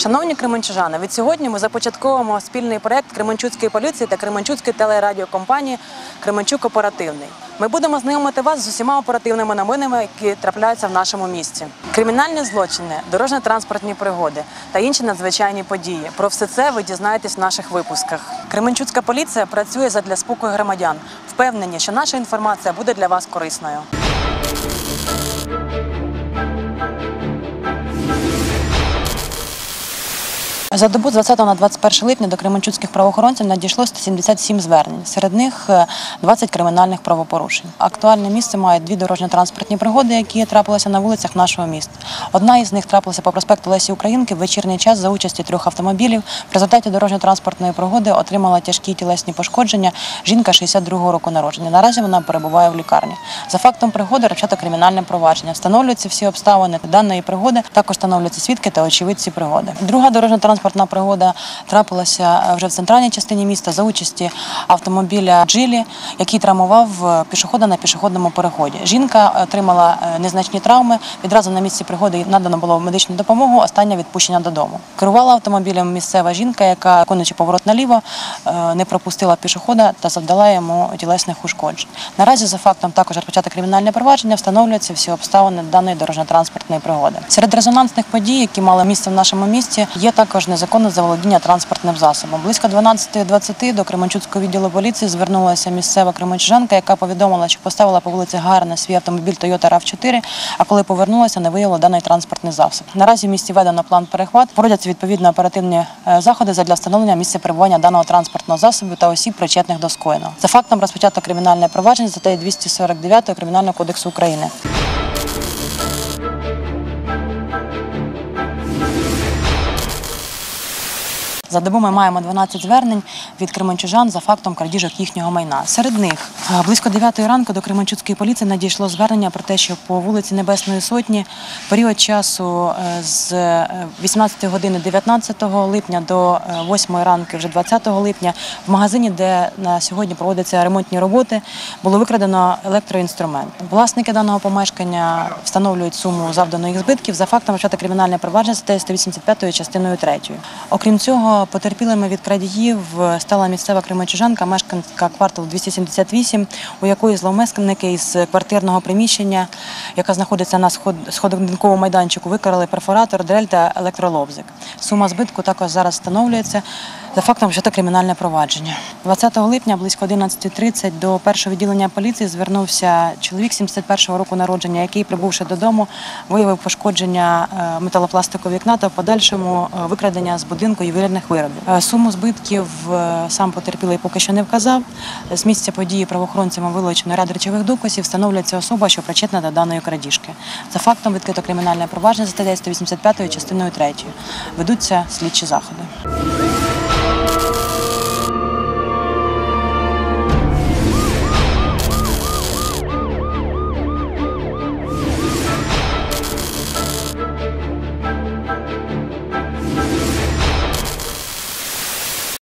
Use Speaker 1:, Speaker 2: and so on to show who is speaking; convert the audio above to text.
Speaker 1: Шановні кременчужани, від сьогодні ми започатковуємо спільний проект Кременчуцької поліції та Кременчуцької телерадіокомпанії Кременчук Оперативний. Ми будемо знайомити вас з усіма оперативними новинами, які трапляються в нашому місті. Кримінальні злочини, дорожньо-транспортні пригоди та інші надзвичайні події. Про все це ви дізнаєтесь в наших випусках. Кременчуцька поліція працює задля спокою громадян. Впевнені, що наша інформація буде для вас корисною. За добу з 20 на 21 липня до кременчуцьких правоохоронців надійшло 177 звернень. Серед них е, 20 кримінальних правопорушень. Актуальне місце має дві дорожньо-транспортні пригоди, які трапилися на вулицях нашого міста. Одна із них трапилася по проспекту Лесі Українки в вечірній час за участі трьох автомобілів. В результаті дорожньо-транспортної пригоди отримала тяжкі тілесні пошкодження. Жінка 62-го року народження. Наразі вона перебуває в лікарні. За фактом пригоди розпочато кримінальне провадження. Встановлюються всі обставини даної пригоди. Також встановлюються свідки та очевидці пригоди. Друга дорожньо-транспортна пригода трапилася е, вже в центральній частині міста за участі автомобіля Джилі, який травмував е, пішохода на пішохідному переході. Жінка отримала е, незначні травми. Відразу на місці пригоди надано було медичну допомогу. Остання відпущення додому. Керувала автомобілем місцева жінка, яка виконуючи поворот наліво, не пропустила пішохода та завдала йому тілесних ушкоджень. Наразі за фактом також розпочато кримінальне провадження, встановлюються всі обставини даної дорожньо-транспортної пригоди. Серед резонансних подій, які мали місце в нашому місті, є також незаконне заволодіння транспортним засобом. Близько 12.20 до Кременчуцького відділу поліції звернулася місцева кременчужанка, яка повідомила, що поставила по вулиці Гарна свій автомобіль Toyota RAV4, а коли повернулася, не виявила даний транспортний засіб. Наразі в місті введено план перехват. Проводяться відповідні оперативні е, заходи для встановлення місця перебування даного транспортного засобу та осіб, причетних до скоєного. За фактом розпочато кримінальне провадження за 249 Кримінального кодексу України. За добу ми маємо 12 звернень від кременчужан за фактом крадіжок їхнього майна. Серед них е, близько 9 ранку до Кременчуцької поліції надійшло звернення про те, що по вулиці Небесної Сотні період часу е, з е, 18 години 19 липня до 8 ранку, вже 20 липня, в магазині, де на сьогодні проводяться ремонтні роботи, було викрадено електроінструмент. Власники даного помешкання встановлюють суму завданих збитків за фактом вчати кримінальне провадження статтею 185 частиною 3. Окрім цього, потерпілими від крадіїв стала місцева кримачужанка, мешканка кварталу 278, у якої зловмисники із квартирного приміщення, яка знаходиться на сход сходинковому майданчику, викрали перфоратор, дрель та електролобзик. Сума збитку також зараз встановлюється. За фактом вжито кримінальне провадження. 20 липня близько 11.30 до першого відділення поліції звернувся чоловік 71-го року народження, який, прибувши додому, виявив пошкодження е, металопластикового вікна та в подальшому е, викрадення з будинку ювелірних виробів. Е, Суму збитків сам потерпілий поки що не вказав. З місця події правоохоронцями вилучено ряд речових доказів. Встановлюється особа, що причетна до даної крадіжки. За фактом відкрито кримінальне провадження за статтею 185 частиною 3. Ведуться слідчі заходи.